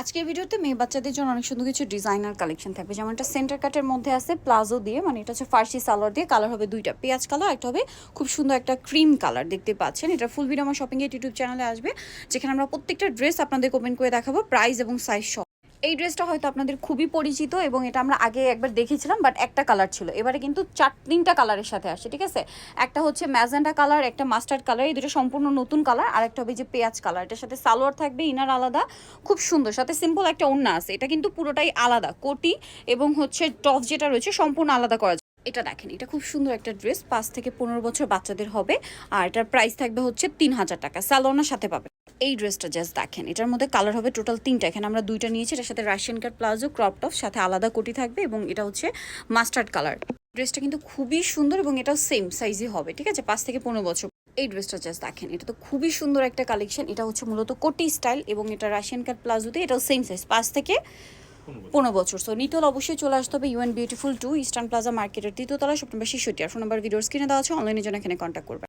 আজকের ভিডিওতে মেয়ে বাচ্চাদের জন্য অনেক সুন্দর কিছু ডিজাইনার কালেকশন থাকবে। যেমন এটা সেন্টার কাটের মধ্যে আছে প্লাজো দিয়ে মানে এটা হচ্ছে ফার্সি সালোয়ার দিয়ে কালার হবে দুইটা, পেঁয়াজ কালার একটা হবে খুব সুন্দর একটা ক্রিম কালার দেখতে পাচ্ছেন। এটা ফুল ভিডিও আমার শপিং ইউটিউব চ্যানেলে আসবে, যেখানে আমরা প্রত্যেকটা ড্রেস আপনাদের ওপেন করে দেখাবো প্রাইস এবং সাইজ সহ। এই ড্রেসটা হয়তো আপনাদের খুবই পরিচিত এবং এটা আমরা আগে একবার দেখেছিলাম বাট একটা কালার ছিল। এবারে কিন্তু চার, তিনটা কালারের সাথে আসে ঠিক আছে? একটা হচ্ছে ম্যাজেন্ডা কালার একটা মাস্টার্ড কালার এই দুটো সম্পূর্ণ নতুন কালার আর একটা হবে যে পেঁয়াজ কালার এটার সাথে সালোয়ার থাকবে ইনার আলাদা, খুব সুন্দর। সাথে সিম্পল একটা ওড়না আছে, এটা কিন্তু পুরোটাই আলাদা, কোটি এবং হচ্ছে টপ যেটা রয়েছে সম্পূর্ণ আলাদা করা। এটা দেখেন, এটা খুব সুন্দর একটা ড্রেস পাঁচ থেকে পনেরো বছর বাচ্চাদের হবে, আর এটার প্রাইস থাকবে হচ্ছে তিন হাজার টাকা স্যালোনার সাথে পাবে এই ড্রেসটা জাস্ট দেখেন। এটার মধ্যে কালার হবে টোটাল তিনটা। এখানে আমরা দুইটা নিয়েছি, এটার সাথে Russian cut palazzo crop top সাথে আলাদা কোটি থাকবে এবং এটা হচ্ছে মাস্টার্ড কালার ড্রেসটা কিন্তু খুবই সুন্দর এবং এটাও সেম সাইজই হবে, ঠিক আছে? পাঁচ থেকে পনেরো বছর। এই ড্রেসটা জাস্ট দেখেন, এটা তো খুবই সুন্দর একটা কালেকশন এটা হচ্ছে মূলত কোটি স্টাইল এবং এটা রাশিয়ান কাট প্লাজোতে এটাও সেম সাইজ পাঁচ থেকে পনেরো বছর। সো নিতল অবশ্যই চলে আসতে হবে UN beautiful to Eastern Plaza মার্কেটের তৃতীয়তলা সেপ্টেম্বর শিশুটি আর ফোন নাম্বার ভিডিওর স্ক্রিনে দেওয়া আছে। অনলাইনের জন্য এখানে কন্ট্যাক্ট করবে